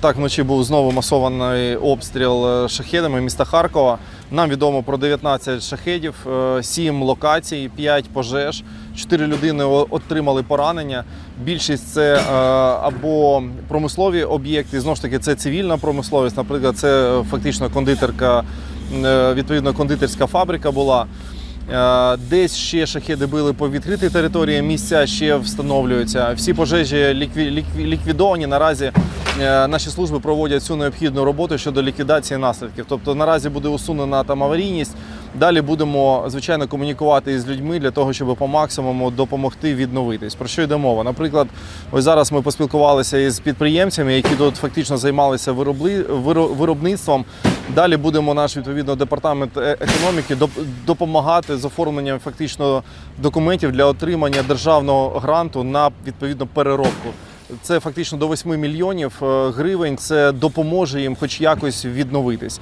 Так, вночі був знову масований обстріл е, шахедами міста Харкова. Нам відомо про 19 шахедів, 7 локацій, 5 пожеж, 4 людини отримали поранення. Більшість це е, або промислові об'єкти, знову ж таки, це цивільна промисловість. Наприклад, це е, фактично кондитерка, е, відповідно, кондитерська фабрика була. Е, Десь ще шахеди били по відкритій території, місця ще встановлюються. Всі пожежі лікві- лікві- ліквідовані. Наразі е, наші служби проводять всю необхідну роботу щодо ліквідації наслідків. Тобто наразі буде усунена там аварійність. Далі будемо звичайно комунікувати із людьми для того, щоб по максимуму допомогти відновитись. Про що йде мова? Наприклад, ось зараз ми поспілкувалися із підприємцями, які тут фактично займалися виробництвом. Далі будемо наш відповідно департамент е- економіки допомагати з оформленням фактично документів для отримання державного гранту на відповідну переробку. Це фактично до 8 мільйонів е, гривень. Це допоможе їм, хоч якось відновитись.